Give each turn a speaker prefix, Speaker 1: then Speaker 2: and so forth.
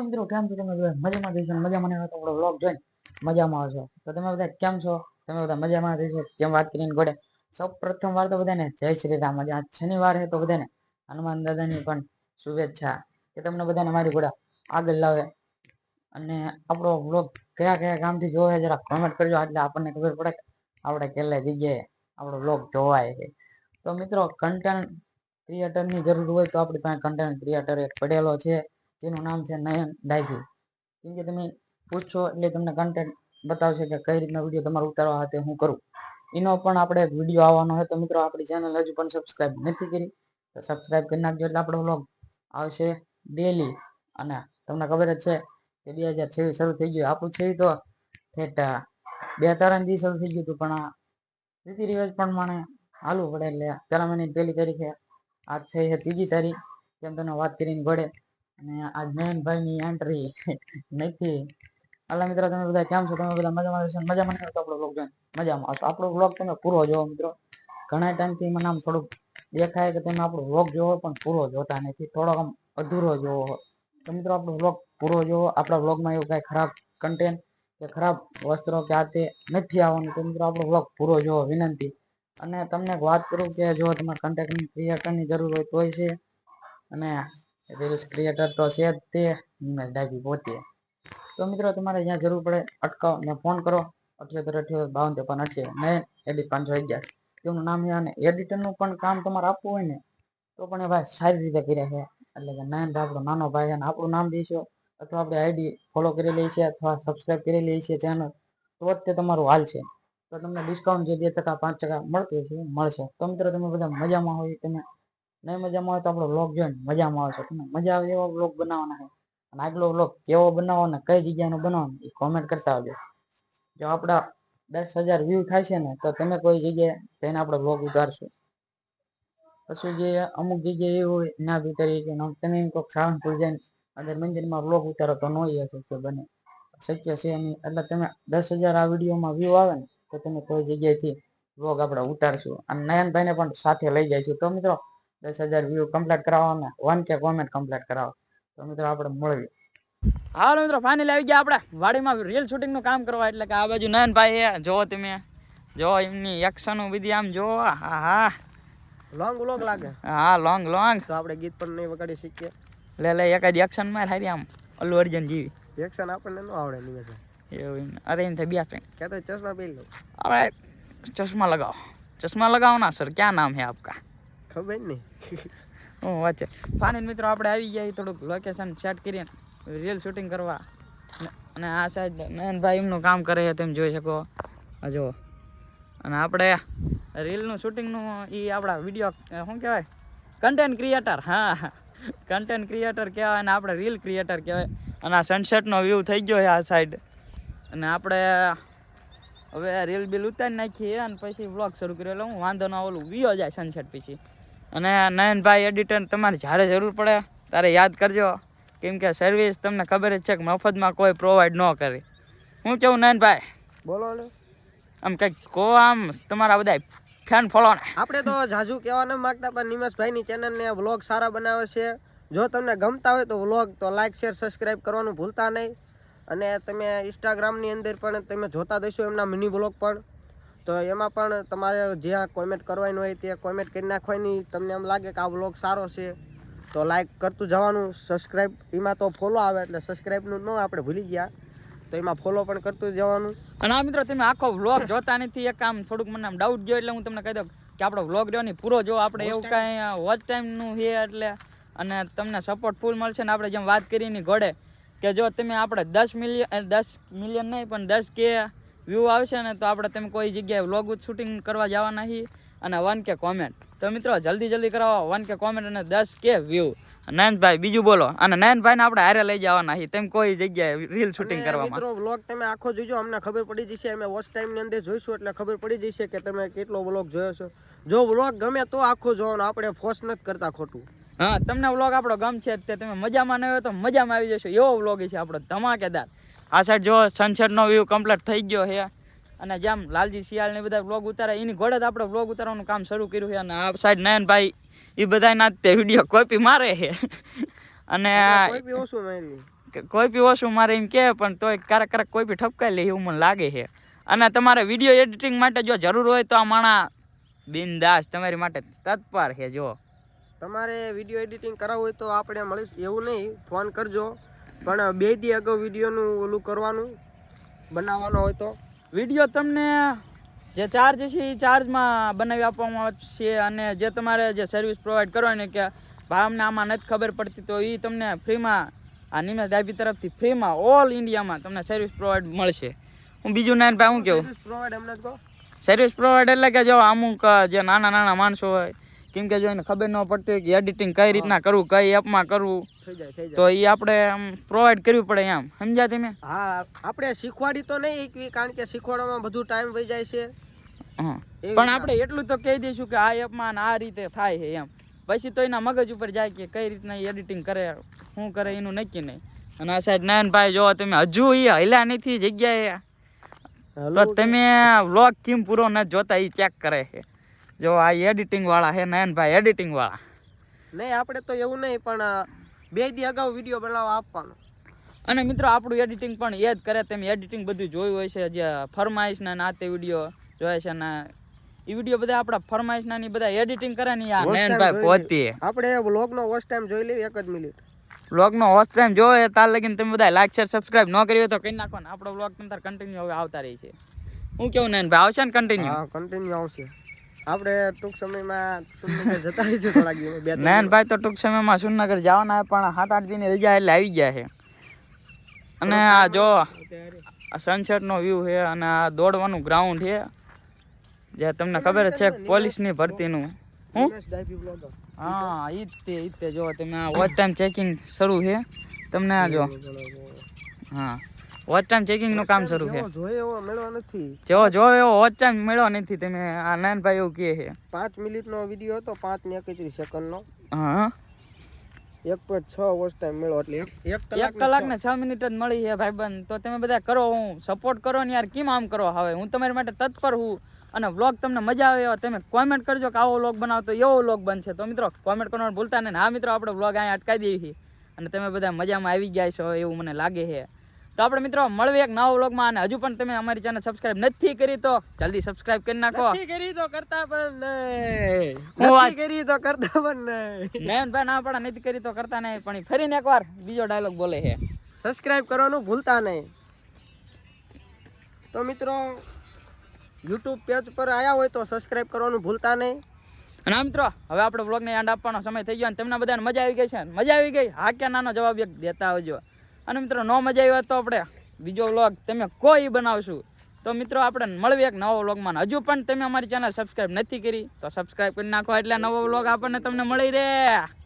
Speaker 1: Hello મિત્રો કેમ છો તમે બધા? મજામાં થઈ મજામાં આવ્યો આપણો વ્લોગ જોઈને મજામાં આવશો તો તમે બધા કેમ છો? તમે બધા મજામાં થઈ કેમ વાત કરીને ગોડે સૌ પ્રથમ વાર તો બધાને જય શ્રી રામ. આજે આજ શનિવાર હે તો બધાને હનુમાન દાદાની પણ શુભેચ્છા કે તમને બધાને મારી ઘોડા આગળ લાવે. અને આપણો વ્લોગ કયા કયા ગામથી જોવે જરા કોમેન્ટ કરજો. એટલે આપણને ખબર પડે કે આપણે કેટલા જગ્યાએ આપણો વ્લોગ જોવાય છે. તો મિત્રો કન્ટેન્ટ ક્રિએટરની જરૂર હોય તો આપણી પાસે કન્ટેન્ટ ક્રિએટર એક પડેલો છે. જેનું નામ છે નયન ડાયજી કેમ કે તમે પૂછશો એટલે તમને કન્ટેન્ટ બતાવશે કે કઈ રીતના વીડિયો તમારે ઉતારવા હાથે હું કરું. એનો પણ આપણે વીડિયો આવવાનો હોય તો મિત્રો આપણી ચેનલ હજુ પણ સબસ્ક્રાઈબ નથી કરી. તો સબસ્ક્રાઈબ કરી નાખજો એટલે આપણો વ્લોગ આવશે ડેલી અને તમને ખબર જ છે કે બે હજાર છવ્વીસ શરૂ થઈ ગયું. આપણું છે તો ઠેઠ બે ત્રણ દિવસ શરૂ થઈ ગયું હતું, પણ આ રીતિ રિવાજ પણ મને હાલવું પડે એટલે પહેલા મહિની પહેલી તારીખે આજ થઈ છે, ત્રીજી તારીખ. જેમ તમને વાત કરીને ઘડે અને આ નયનભાઈની એન્ટ્રી નથી. અલા મિત્રો, તમે બધા કેમ છો? તમે બધા મજામાં છો? મજામાં નહીં તો આપણો બ્લોગ જોઈને? મજામાં. આવશો આપણો બ્લોગ તમે પૂરો જોવો મિત્રો. ઘણા ટાઈમથી મને આમ થોડુંક દેખાય કે તમે આપણો બ્લોગ જોવો પણ પૂરો જોતા નથી. થોડોક આમ અધૂરો જોવો તો મિત્રો, આપણો બ્લોગ પૂરો જોવો. આપણા બ્લોગમાં એવું કાંઈ ખરાબ કન્ટેન્ટ કે ખરાબ વસ્ત્રો કે આ તે નથી આવવાનું, તો મિત્રો, આપણો બ્લોગ પૂરો જોવો વિનંતી. અને તમને વાત કરું કે જો તમારે કન્ટેન્ટ ક્રિએટરની જરૂર હોય તોય છે. અને રીલ્સ ક્રિએટર તો છે જ તે. ડાબી પોતે. તો મિત્રો તમારે જ્યાં જરૂર પડે અટકાવ ને ફોન કરો. અઠ્યોતેર અઠ્યોતેર, બાવન, ત્રેપન અઠ્યાવીસ ને એડિટ પાંચસો અગિયાર તેનું નામ છે અને એડિટરનું પણ કામ તમારે આપવું હોય ને, તો પણ એ ભાઈ સારી રીતે કર્યા છે. એટલે કે નયન આપણો નાનો ભાઈ છે અને આપણું નામ દઈશું અથવા આપણે આઈડી ફોલો કરી લઈએ છીએ અથવા સબસ્ક્રાઇબ કરી લઈએ છીએ ચેનલ તો જ તે તમારું હાલ છે. તો તમને ડિસ્કાઉન્ટ જે બે ટકા, પાંચ ટકા મળતું હોય છે, એ મળશે. તો મિત્રો તમે બધા મજામાં હોય તમે નહીં મજામાં આવે તો આપણો બ્લોગ જોઈને મજામાં આવશે. તમને મજા આવે એવો બ્લોગ બનાવવાના છે અને આગલો બ્લોગ કેવો બનાવો ને કઈ જગ્યાનો બનાવો એ કોમેન્ટ કરતા આવજો. જો આપણા દસ હજાર વ્યૂ થાય છે ને તો તમે કોઈ જગ્યાએ જઈને આપણે બ્લોગ ઉતારશું. પછી જે અમુક જગ્યાએ એવું હોય, ના બી તરીકે તમે કોઈક સાવનપુર જઈને અંદર મંદિરમાં બ્લોગ ઉતારો તો નો એ શક્ય બને. શક્ય છે નહીં એટલે તમે દસ હજાર આ વિડીયોમાં વ્યૂ આવે ને તો તમે કોઈ જગ્યાએથી બ્લોગ આપણે ઉતારશું. અને નયનભાઈને પણ સાથે લઈ જઈશું તો મિત્રો દસ હજાર વ્યૂ કમ્પ્લીટ કરાવો ને વન કે કોમેન્ટ કમ્પ્લીટ કરાવો. તો મિત્રો આપણે મળીએ. હા મિત્રો ફાઇનલ આવી ગયા આપણે. વાડીમાં રીલ શૂટિંગનું કામ કરવા એટલે કે આ બાજુ નયન ભાઈ જો તમે જો એમની એક્શન બીજી આમ જો હા હા
Speaker 2: લોંગ લોંગ લાગે.
Speaker 1: હા લોંગ લોંગ
Speaker 2: તો આપણે ગીત પણ નહીં વગાડી શીખીએ
Speaker 1: લે લે એક જ એક્શનમાં હારી આમ અલ્લુ અર્જુન જીવી.
Speaker 2: એક્શન આપણને ન આવડે નહીં
Speaker 1: એવું અરે એમ થાય બે
Speaker 2: કે તો ચશ્મા પહેરી લો.
Speaker 1: આપણે ચશ્મા લગાવો. ચશ્મા લગાવો ના સર ક્યાં નામ હે આપકા?
Speaker 2: ખબર નહીં
Speaker 1: હું વાંચે. ફાઇનલ મિત્રો, આપણે આવી ગયા થોડુંક લોકેશન સેટ કરીને. રીલ શૂટિંગ કરવા. અને આ સાઈડ નયનભાઈ એમનું કામ કરે છે, તેમ જોઈ શકો. આ જો અને આપણે રીલનું શૂટિંગનું એ આપણા વીડિયો શું કહેવાય? કન્ટેન્ટ ક્રિએટર હા. કન્ટેન્ટ ક્રિએટર કહેવાય અને આપણે રીલ ક્રિએટર કહેવાય. અને આ સનસેટનો વ્યૂ થઈ ગયો છે આ સાઈડ અને આપણે હવે રીલ બિલ ઉતારી નાખીએ અને પછી વ્લોગ શરૂ કર્યો એટલે હું વાંધો ના ઓલું વ્યૂ જાય સનસેટ પછી. અને નયનભાઈ એડિટર તમારે જ્યારે જરૂર પડે ત્યારે યાદ કરજો. કેમ કે સર્વિસ તમને ખબર જ છે કે મફતમાં કોઈ પ્રોવાઈડ ન કરે. હું કેવું નયનભાઈ?
Speaker 2: બોલો
Speaker 1: આમ કંઈક કહો આમ તમારા બધા ફેન ફોલો ને.
Speaker 2: આપણે તો ઝાઝુ કહેવા ન માગતા પણ નિમેશભાઈની ચેનલને વ્લોગ સારા બનાવે છે. જો તમને ગમતા હોય તો વ્લોગ તો લાઇક શેર સબસ્ક્રાઈબ કરવાનું ભૂલતા નહીં. અને તમે ઇન્સ્ટાગ્રામની અંદર પણ તમે જોતા દઈશો એમના મિની વ્લોગ પણ. તો એમાં પણ તમારે જ્યાં કોમેન્ટ કરવાની હોય તે કોમેન્ટ કરી નાખવાની. તમને એમ લાગે કે આ બ્લોગ સારો છે તો લાઈક કરતું જવાનું. સબસ્ક્રાઈબ એમાં તો ફોલો આવે એટલે સબસ્ક્રાઈબનું ન આપણે ભૂલી ગયા. તો એમાં ફોલો પણ કરતું જવાનું.
Speaker 1: અને આ મિત્રો તમે આખો વ્લોગ જોતા નથી એક આમ થોડુંક મને આમ ડાઉટ ગયો એટલે હું તમને કહી દઉં કે આપણો વ્લોગ રહ્યો ને પૂરો જો આપણે એવું કાંઈ વોચ ટાઈમનું છે એટલે. અને તમને સપોર્ટ ફૂલ મળશે ને આપણે જેમ વાત કરી ની ઘોડે કે જો તમે આપણે દસ મિલિયન દસ મિલિયન નહીં પણ દસ કે વ્યૂ આવશે ને તો આપણે તમે કોઈ જગ્યાએ વ્લોગ શૂટિંગ કરવા જવાના છીએ અને વન કે કોમેન્ટ તો મિત્રો જલ્દી જલ્દી કરાવો વન કે કોમેન્ટ અને દસ કે વ્યૂ નયનભાઈ બીજું બોલો. અને નયનભાઈને આપણે હારે લઈ જવાના છીએ તેમ કોઈ જગ્યાએ રીલ શૂટિંગ કરવામાં.
Speaker 2: મિત્રો વ્લોગ તમે આખો જોજો. અમને ખબર પડી જશે. અમે વોચ ટાઈમની અંદર જોઈશું એટલે ખબર પડી જશે કે તમે કેટલો વ્લોગ જોયો છો. જો વ્લોગ ગમે તો આખો જોવાનો. આપણે ફોર્સ નથી કરતા ખોટું.
Speaker 1: હા તમને વ્લોગ આપણો ગમ છે તે. તમે મજામાં ન હોય તો મજામાં આવી જશો. એવો વ્લોગ છે આપણો ધમાકેદાર. આ સાઈડ જો સનસેટનો વ્યૂ કમ્પ્લીટ થઈ ગયો છે. અને જેમ લાલજી શિયાળ ને બધા વ્લોગ ઉતારે એની ઘોડે જ આપણે વ્લોગ ઉતારવાનું કામ શરૂ કર્યું છે. અને આ સાઈડ નયનભાઈ એ બધાના તે વીડિયો કોપી મારે છે. અને
Speaker 2: કોઈ બી ઓછું મારી
Speaker 3: કોઈ બી ઓછું મારે એમ કહે પણ તોય ક્યારેક ક્યારેક કોઈ બી ઠપકાઈ લે એવું મને લાગે છે. અને તમારે વીડિયો એડિટિંગ માટે જો જરૂર હોય તો આ માણા બિનદાસ તમારી માટે તત્પર છે જો.
Speaker 2: તમારે વીડિયો એડિટિંગ કરાવવું હોય તો આપણે મળી એવું નહીં ફોન કરજો. પણ બે દી અગાઉ વિડીયોનું ઓલું કરવાનું બનાવવાનો હોય તો.
Speaker 3: વીડિયો તમને જે ચાર્જ છે એ ચાર્જમાં બનાવી આપવામાં આવશે અને જે તમારે જે સર્વિસ પ્રોવાઈડ કરવાની કે ભાઈ અમને આમાં નથી ખબર પડતી તો એ તમને ફ્રીમાં આ નિમેશ ડાયબી તરફથી ફ્રીમાં ઓલ ઇન્ડિયામાં તમને સર્વિસ પ્રોવાઈડ મળશે. હું બીજું નાન ભાઈ હું કેવું?
Speaker 2: પ્રોવાઈડ એમને જ
Speaker 3: સર્વિસ પ્રોવાઈડ એટલે કે જો અમુક જે નાના નાના માણસો હોય કેમ કે જો એને ખબર ન પડતી હોય કે એડિટિંગ કઈ રીતના કરવું કઈ એપમાં કરવું તો એ આપણે આમ પ્રોવાઈડ કરવી પડે એમ. સમજ્યા તમે?
Speaker 2: હા આપણે શીખવાડી તો નહીં એકવી કારણ કે શીખવાડવામાં બધું ટાઈમ વહી જાય છે.
Speaker 3: પણ. આપણે એટલું તો કહી દઈશું કે આ એપમાં આ રીતે થાય છે એમ. પછી તો એના મગજ ઉપર જાય કે કઈ રીતના એડિટિંગ કરે શું કરે એનું નક્કી નહીં. અને આ સાઈડ નયનભાઈ જો તમે હજુ એ હલ્યા નથી જગ્યાએ. તો તમે વ્લોગ કેમ પૂરો ન જોતા એ ચેક કરે છે. જો આ એડિટિંગ વાળા હે નયનભાઈ એડિટિંગ વાળા.
Speaker 2: નહીં આપણે તો એવું નહીં પણ બે દી અગાઉ વીડિયો બનાવવા આપવાનો.
Speaker 3: અને મિત્રો આપણું એડિટિંગ પણ એ જ કરે તેમ એડિટિંગ બધું જોયું હોય છે જે ફરમાઈશના ના તે વીડિયો જોયા છે ને એ વીડિયો બધા આપણા ફરમાઈશના ની બધા એડિટિંગ કરે ને આ નયનભાઈ પોતી.
Speaker 2: આપણે વ્લોગનો વોચ ટાઈમ જોઈ લેવી એક જ મિનિટ
Speaker 3: વ્લોગનો હોસ્ટ ટાઈમ જોવે તાર લગીને તમે બધા લાઈક શેર સબસ્ક્રાઇબ ન કરી હોય તો કરી નાખો ને. આપણો વ્લોગ તમે તાર કન્ટિન્યુ હવે આવતા રહી છે. હું કેવું નયનભાઈ ભાઈ આવશે ને કન્ટિન્યુ
Speaker 2: હા કન્ટિન્યુ આવશે. આપણે ટૂંક સમયમાં સુરનગર જતા રહીશું થોડાક દિવસ બે ત્રણ
Speaker 3: ભાઈ તો ટૂંક સમયમાં સુરનગર જવાના પણ સાત આઠ દિન રજા એટલે આવી ગયા છે. અને આ જો. સનસેટનો વ્યૂ છે અને આ દોડવાનું ગ્રાઉન્ડ છે. જે તમને ખબર છે પોલીસની ભરતીનું. હું? હા ઈ જ તે ઈ જ તે જો તમે આ વોચ ટાઈમ ચેકિંગ શરૂ છે. તમને આ જો. હા. વોચ ટાઈમ ચેકિંગનું કામ શરૂ છે.
Speaker 2: જોઈએ એવો મેળવા નથી.
Speaker 3: જેવો જોવે એવો વોચ ટાઈમ મળ્યો નથી. તમે આ નયનભાઈ એવું કહે છે.
Speaker 2: પાંચ મિનિટનો વીડિયો હતો પાંચ ને એકત્રીસ સેકન્ડનો
Speaker 3: હા.
Speaker 2: એક પોઈન્ટ છ વોચ ટાઈમ મળ્યો એટલે એક
Speaker 3: કલાક ને છ. મિનિટ જ મળી છે ભાઈબંધ. તો તમે બધા કરો હું સપોર્ટ કરો ને યાર કેમ આમ કરો હવે? હું તમારી માટે તત્પર હું અને વ્લોગ તમને મજા આવે એવો તમે કોમેન્ટ કરજો કે આવો વ્લોગ બનાવતો તો એવો વ્લોગ બનશે. તો મિત્રો કોમેન્ટ કરવાનું ભૂલતા નહીં. ને હા મિત્રો આપણે વ્લોગ અહીંયા અટકાવી દઈએ છીએ. અને તમે બધા મજામાં આવી ગયા છો એવું મને લાગે છે. તો આપણે મિત્રો મળવી એક નવા વ્લોગમાં અને હજુ પણ તમે અમારી ચેનલ સબસ્ક્રાઇબ નથી કરી તો જલ્દી સબસ્ક્રાઇબ કરી નાખો.
Speaker 2: નથી કરી તો કરતા પણ નહીં. નથી કરી તો કરતા પણ નહીં.
Speaker 3: નયનભાઈ ના પડા નથી કરી તો કરતા નહીં. પણ ફરીને એકવાર બીજો ડાયલોગ બોલે છે.
Speaker 2: સબસ્ક્રાઇબ કરવાનું ભૂલતા નહીં. તો મિત્રો યુટ્યુબ પેજ પર આવ્યા હોય તો સબસ્ક્રાઇબ કરવાનું ભૂલતા નહીં.
Speaker 3: અને આ મિત્રો હવે આપણે વ્લોગને યાદ આપવાનો સમય થઈ ગયો અને તમને બધાને મજા આવી ગઈ છે. મજા આવી ગઈ? હા કે નાનો જવાબ એક દેતા આવજો. અને મિત્રો, ન મજા આવી હોય તો આપણે બીજો વ્લોગ તમે કોઈ બનાવશું. તો મિત્રો, આપણે મળવી એક નવો વ્લોગમાં હજુ પણ તમે અમારી ચેનલ સબસ્ક્રાઇબ નથી કરી, તો સબસ્ક્રાઇબ કરી નાખો એટલે નવો વ્લોગ આપણને તમને મળી રહે.